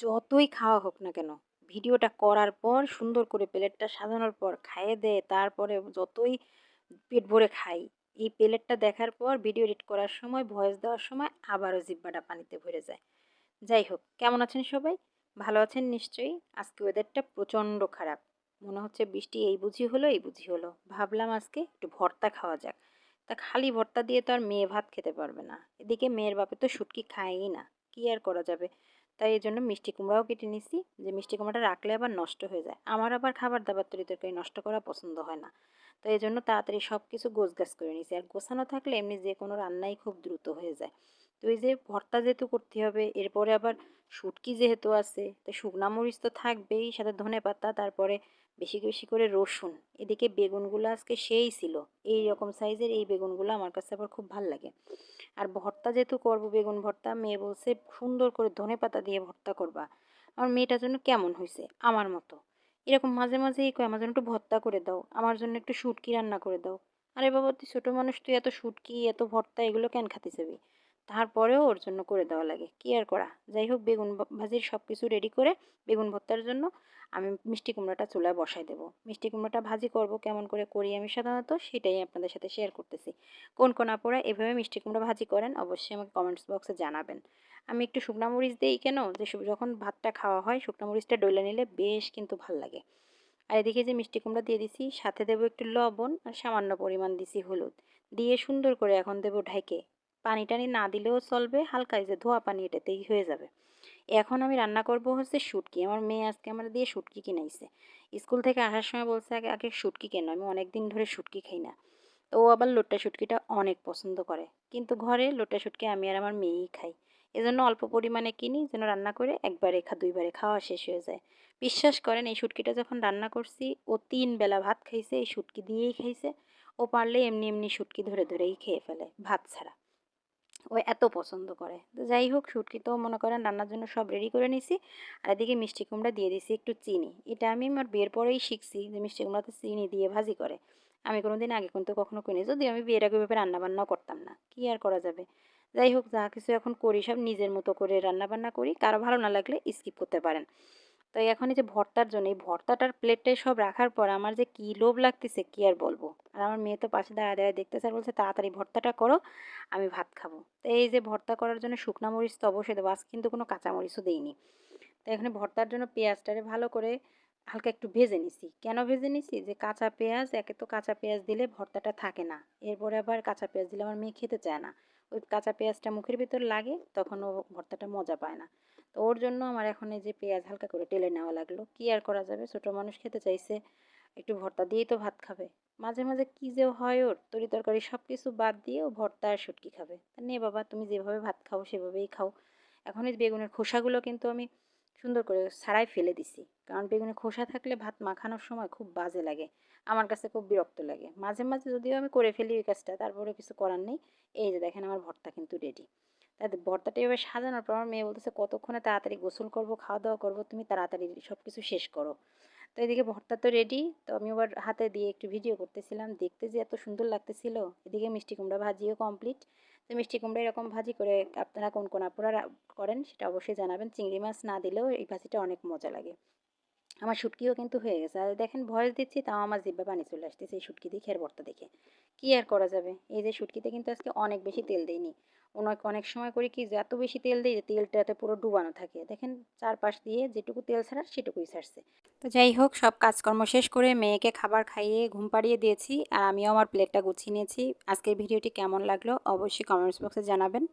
যতই খাওয়া হোক না কেন, ভিডিওটা করার পর, সুন্দর করে প্লেটটা সাজানোর পর, খাইয়ে দেয় তারপরে যতই পেট ভরে খাই, এই প্লেটটা দেখার পর, ভিডিও এডিট করার সময়, ভয়েস দেওয়ার সময় আবারও জিব্বাটা পানিতে ভরে যায়। যাই হোক, কেমন আছেন সবাই? ভালো আছেন নিশ্চয়ই। আজকে ওয়েদারটা প্রচণ্ড খারাপ। মনে হচ্ছে বৃষ্টি এই বুঝি হলো, এই বুঝি হলো। ভাবলাম আজকে একটু ভর্তা খাওয়া যাক। তা খালি ভর্তা দিয়ে তো আর মেয়ে ভাত খেতে পারবে না। এদিকে মেয়ের বাপে তো শুটকি খায়ই না। কি আর করা যাবে? তাই এই জন্য মিষ্টি কুমড়াও কেটে নিছি। যে মিষ্টি কুমড়াটা রাখলে আবার নষ্ট হয়ে যায়। আমার আবার খাবার দাবার তরি তরকারি নষ্ট করা পছন্দ হয় না। তো এই জন্য তাড়াতাড়ি সব কিছু গোছগাছ করে নিছি। আর গোছানো থাকলে এমনি যে কোনো রান্নাই খুব দ্রুত হয়ে যায়। তো এই যে ভর্তা যেহেতু করতে হবে, এরপরে আবার শুটকি যেহেতু আছে, তো শুকনা মরিচ তো থাকবেই, সাথে ধনে পাতা, তারপরে বেশি বেশি করে রসুন। এদিকে বেগুনগুলো আজকে সেই ছিল। এই রকম সাইজের এই বেগুনগুলো আমার কাছে আবার খুব ভালো লাগে। আর ভর্তা যেহেতু করব, বেগুন ভর্তা, মেয়ে বলছে সুন্দর করে ধনে পাতা দিয়ে ভর্তা করবা। আমার মেয়েটার জন্য কেমন হয়েছে আমার মতো। এরকম মাঝে মাঝেই কয়, আমার জন্য একটু ভর্তা করে দাও, আমার জন্য একটু শুটকি রান্না করে দাও। আরে বাবা, তুই ছোটো মানুষ, তুই এত শুটকি, এত ভর্তা, এগুলো কেন খাতে যাবি তারপরেও ওর জন্য করে দেওয়া লাগে। কি আর করা? যাই হোক, বেগুন ভাজির সব কিছু রেডি করে বেগুন ভর্তার জন্য আমি মিষ্টি কুমড়াটা চুলায় বসাই দেবো। মিষ্টি কুমড়াটা ভাজি করব, কেমন করে করি আমি সাধারণত সেটাই আপনাদের সাথে শেয়ার করতেছি। কোন কোন আপুরা এভাবে মিষ্টি কুমড়া ভাজি করেন অবশ্যই আমাকে কমেন্টস বক্সে জানাবেন। আমি একটু শুকনা মরিচ দিই কেন? যে যখন ভাতটা খাওয়া হয় শুকনা মরিচটা ডলে নিলে বেশ কিন্তু ভালো লাগে। আর এদিকে যে মিষ্টি কুমড়া দিয়ে দিছি, সাথে দেবো একটু লবণ আর সামান্য পরিমাণ দিছি হলুদ। দিয়ে সুন্দর করে এখন দেবো ঢাইকে পানি টানি না দিলেও চলবে, হালকা যে ধোয়া পানি এটাতেই হয়ে যাবে। এখন আমি রান্না করব হচ্ছে শুটকি। আমার মেয়ে আজকে আমার দিয়ে শুটকি কিনাইছে। স্কুল থেকে আসার সময় বলছে, আগে আগে শুটকি কেন? আমি অনেক দিন ধরে শুটকি খাই না। তো ও আবার লোট্টা শুটকিটা অনেক পছন্দ করে। কিন্তু ঘরে লোট্টা শুটকি আমি আর আমার মেয়েই খাই। এজন্য অল্প পরিমাণে কিনি, যেন রান্না করে একবারে খা, দুইবারে খাওয়া শেষ হয়ে যায়। বিশ্বাস করেন, এই শুটকিটা যখন রান্না করছি, ও তিন বেলা ভাত খাইছে, এই শুটকি দিয়েই খাইছে। ও পারলে এমনি এমনি শুটকি ধরে ধরেই খেয়ে ফেলে, ভাত ছাড়া। ও এত পছন্দ করে। তো যাই হোক, শুটকি তো মনে করেন রান্নার জন্য সব রেডি করে নিছি। আর এদিকে মিষ্টি কুমড়া দিয়ে দিছি একটু চিনি। এটা আমি আমার বিয়ের পরেই শিখছি যে মিষ্টি কুমড়াতে চিনি দিয়ে ভাজি করে। আমি কোনো দিন আগে কিন্তু কখনো কিনি যদি আমি বিয়ের আগে ভেবে রান্নাবান্নাও করতাম না। কী আর করা যাবে? যাই হোক, যা কিছু এখন করি সব নিজের মতো করে রান্নাবান্না করি। কারও ভালো না লাগলে স্কিপ করতে পারেন। তো এখন এই যে ভর্তার জন্য, এই ভর্তাটার প্লেটটাই সব রাখার পর আমার যে কী লোভ লাগতেছে কী আর বলব? আর আমার মেয়ে তো পাশে দাঁড়া দাঁড়ায় দেখতেছে আর বলছে, তাড়াতাড়ি ভর্তাটা করো, আমি ভাত খাব। তো এই যে ভর্তা করার জন্য শুকনা মরিচ তো অবশ্যই দেবো আজ কিন্তু কোনো কাঁচা মরিচও দিইনি। তো এখানে ভর্তার জন্য পেঁয়াজটারে ভালো করে হালকা একটু ভেজে নিছি। কেন ভেজে নিছি? যে কাঁচা পেঁয়াজ, একে তো কাঁচা পেঁয়াজ দিলে ভর্তাটা থাকে না। এরপরে আবার কাঁচা পেঁয়াজ দিলে আমার মেয়ে খেতে চায় না। ওই কাঁচা পেঁয়াজটা মুখের ভিতর লাগে, তখন ও ভর্তাটা মজা পায় না। তো ওর জন্য আমার এখন এই যে পেঁয়াজ হালকা করে টেলে নেওয়া লাগল। কি আর করা যাবে? ছোটো মানুষ খেতে চাইছে, একটু ভর্তা দিয়েই তো ভাত খাবে। মাঝে মাঝে কী যে হয় ওর, তরি তরকারি সব কিছু বাদ দিয়ে ও ভর্তা আর শুটকি খাবে। নে বাবা, তুমি যেভাবে ভাত খাও সেভাবেই খাও। এখন এই বেগুনের খোসাগুলো কিন্তু আমি সুন্দর করে ছাড়াই ফেলে দিছি। কারণ বেগুনের খোসা থাকলে ভাত মাখানোর সময় খুব বাজে লাগে। আমার কাছে খুব বিরক্ত লাগে। মাঝে মাঝে যদিও আমি করে ফেলি ওই কাজটা তারপরে কিছু করার নেই। এই যে দেখেন আমার ভর্তা কিন্তু রেডি তাদের ভর্তাটা এভাবে সাজানোর পর মেয়ে বলতেছে, কতক্ষণে তাড়াতাড়ি গোসল করব খাওয়া দাওয়া করব, তুমি তাড়াতাড়ি সব কিছু শেষ করো। তো এদিকে ভর্তা তো রেডি তো আমি আবার হাতে দিয়ে একটু ভিডিও করতেছিলাম, দেখতে যে এত সুন্দর লাগতেছিল। এদিকে মিষ্টি কুমড়া ভাজিও কমপ্লিট তো মিষ্টি কুমড়া এরকম ভাজি করে আপনারা কোন কোন আপুরা করেন সেটা অবশ্যই জানাবেন। চিংড়ি মাছ না দিলেও এই ভাজিটা অনেক মজা লাগে। আমার শুটকিও কিন্তু হয়ে গেছে। আর দেখেন ভয়েস দিচ্ছি, তাও আমার জিব্বা পানি চলে আসতেছে এই শুটকি দেখে আর ভর্তা দেখে। কী আর করা যাবে? এই যে শুটকিতে কিন্তু আজকে অনেক বেশি তেল দেয়নি অনেক অনেক সময় করি কি এত বেশি তেল দিই যে তেলটাতে পুরো ডুবানো থাকে। দেখেন চারপাশ দিয়ে যেটুকু তেল ছাড়ার সেটুকুই ছাড়ছে। তো যাই হোক, সব কাজকর্ম শেষ করে মেয়েকে খাবার খাইয়ে ঘুম পাড়িয়ে দিয়েছি আর আমিও আমার প্লেটটা গুছিয়ে নিয়েছি। আজকের ভিডিওটি কেমন লাগল অবশ্যই কমেন্টস বক্সে জানাবেন।